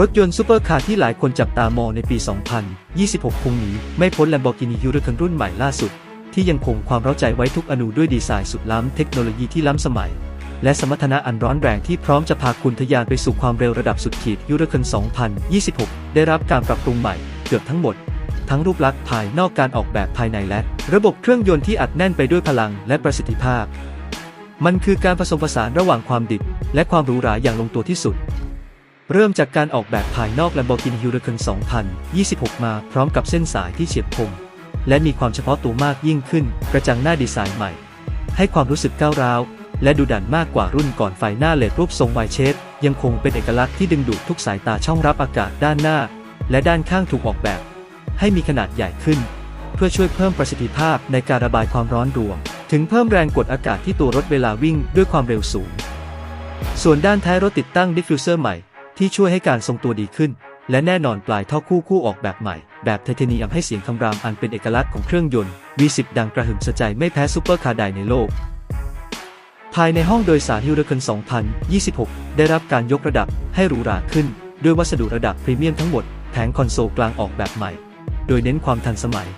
รถยนต์ซูเปอร์คาร์ที่หลายคนจับตามองในปี 2026 คงหนีไม่พ้น Lamborghini Huracan รุ่นใหม่ล่าสุด ที่ยังคงความเร้าใจไว้ทุกอนูด้วยดีไซน์สุดล้ำเทคโนโลยีที่ล้ำสมัย และสมรรถนะอันร้อนแรงที่พร้อมจะพาคุณทะยานไปสู่ความเร็วระดับสุดขีด Huracan 2026 ได้รับการปรับปรุงใหม่เกือบทั้งหมด ทั้งรูปลักษณ์ภายนอกการออกแบบภายในและ ระบบเครื่องยนต์ที่อัดแน่นไปด้วยพลังและประสิทธิภาพ มันคือการผสมผสานระหว่างความดิบ และความหรูหราอย่างลงตัวที่สุด เริ่มจากการออกแบบภายนอก Lamborghini Huracan 2026 มาพร้อมกับเส้นสายที่เฉียบคม และมีความเฉพาะตัวมากยิ่งขึ้น กระจังหน้าดีไซน์ใหม่ ให้ความรู้สึกก้าวร้าว และดูดันมากกว่ารุ่นก่อนไฟหน้าเลดรูปทรงไวเชสยังคงเป็นเอกลักษณ์ที่ดึงดูดทุกสายตาช่องรับอากาศด้านหน้า และด้านข้างถูกออกแบบ ให้มีขนาดใหญ่ขึ้น เพื่อช่วยเพิ่มประสิทธิภาพในการระบายความร้อนรวม ถึงเพิ่มแรงกดอากาศที่ตัวรถเวลาวิ่งด้วยความเร็วสูง ส่วนด้านท้ายรถติดตั้งดิฟฟิวเซอร์ใหม่ ที่ช่วยให้การทรงตัวดีขึ้น และแน่นอนปลายท่อคู่คู่ออกแบบใหม่ แบบไทเทเนียมให้เสียงคำรามอันเป็นเอกลักษณ์ของเครื่องยนต์ V10 ดังกระหึ่มสะใจไม่แพ้ซูเปอร์คาร์ใดในโลก ภายในห้องโดยสาร Huracan 2026 ได้รับการยกระดับให้หรูหราขึ้น ด้วยวัสดุระดับพรีเมียมทั้งหมดแผงคอนโซลกลางออกแบบใหม่ โดยเน้นความทันสมัย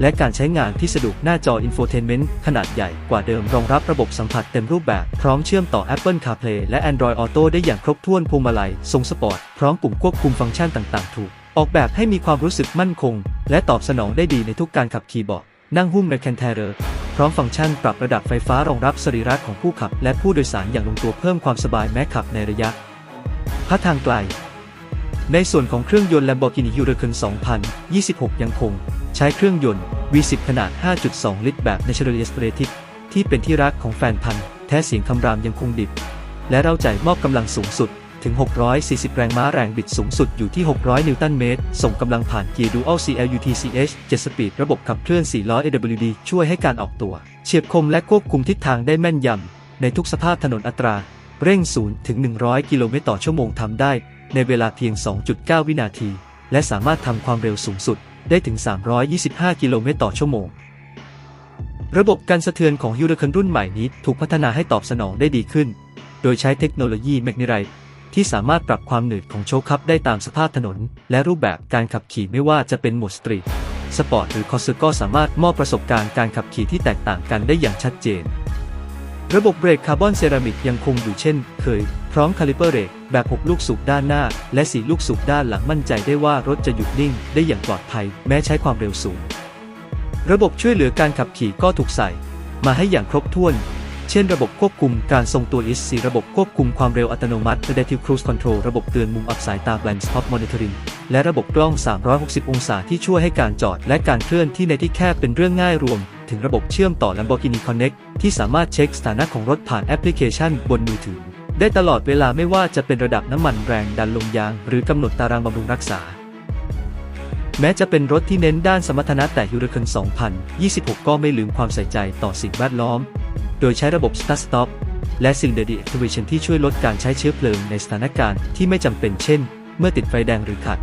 และการใช้งานที่สะดวกหน้าจออินโฟเทนเมนต์ขนาดใหญ่กว่าเดิมรองรับระบบสัมผัสเต็มรูปแบบ พร้อมเชื่อมต่อ Apple CarPlay และ Android Auto ได้อย่างครบถ้วนพวงมาลัย ทรงสปอร์ต พร้อมปุ่มควบคุมฟังก์ชันต่างๆ ถูก ออกแบบให้มีความรู้สึกมั่นคง และตอบสนองได้ดีในทุกการขับขี่เบาะนั่งหุ้มในแคนเทเรอร์พร้อมฟังก์ชันปรับระดับไฟฟ้ารองรับสรีระของผู้ขับ และผู้โดยสารอย่างลงตัวเพิ่มความสบายแม้ขับในระยะพัฒทางไกล ในส่วนของเครื่องยนต์ Lamborghini Huracan 2026 ยังคง ใช้เครื่องยนต์ V10 ขนาด 5.2 ลิตรแบบ Natural Aspirated ที่เป็นที่รักของแฟนพันธุ์แท้เสียงคำรามยังคงดิบ และเราใจมอบกำลังสูงสุดถึง 640 แรงม้าแรงบิดสูงสุดอยู่ที่ 600 นิวตันเมตร ส่งกำลังผ่านเกียร์ Dual CLUTCH 7 สปีด ระบบขับเคลื่อน 4 ล้อ AWD ช่วยให้การออกตัว เฉียบคมและควบคุมทิศทางได้แม่นยำ ในทุกสภาพถนนอัตรา เร่ง 0 ถึง 100 กิโลเมตรต่อชั่วโมงทำได้ ในเวลาเพียง 2.9 วินาที และสามารถทำความเร็วสูงสุดได้ถึง 325 กิโลเมตรต่อชั่วโมง ระบบการสะเทือนของ Huracan รุ่นใหม่นี้ถูกพัฒนาให้ตอบสนองได้ดีขึ้น โดยใช้เทคโนโลยีแมกนีไรที่สามารถปรับความหนืดของโชคคัพได้ตามสภาพถนน และรูปแบบการขับขี่ไม่ว่าจะเป็นโหมดสตรีท สปอร์ตหรือคอสก็สามารถมอบประสบการณ์การขับขี่ที่แตกต่างกันได้อย่างชัดเจน ระบบเบรกคาร์บอนเซรามิกยังคงอยู่เช่น เคย พร้อมคาลิเปอร์เบรกแบบ 6 ลูกสูบด้านหน้า และ 4 ลูกสูบด้านหลังมั่นใจได้ว่ารถจะหยุดนิ่งได้อย่างปลอดภัย แม้ใช้ความเร็วสูง ระบบช่วยเหลือการขับขี่ก็ถูกใส่ มาให้อย่างครบถ้วน เช่น ระบบควบคุมการทรงตัว ISC ระบบควบคุมความเร็วอัตโนมัติ Adaptive Cruise Control ระบบเตือนมุมอับสายตา Blind Spot Monitoring และระบบกล้อง 360 องศาที่ช่วยให้การจอดและการเคลื่อนที่ในที่แคบเป็นเรื่องง่ายรวม ถึงระบบเชื่อมต่อ Lamborghini Connect ที่สามารถเช็คสถานะของรถผ่านแอปพลิเคชันบนมือถือ ได้ตลอดเวลาไม่ว่าจะเป็นระดับน้ำมันแรงดันลมยาง หรือกำหนดตารางบำรุงรักษา แม้จะเป็นรถที่เน้นด้านสมรรถนะแต่ Huracan 2026 ก็ไม่ลืมความใส่ใจต่อสิ่งแวดล้อม โดยใช้ระบบ Start Stop และ Cylinder Deactivation ที่ช่วยลดการใช้เชื้อเพลิงในสถานการณ์ที่ไม่จำเป็นเช่น เมื่อติดไฟแดงหรือขัด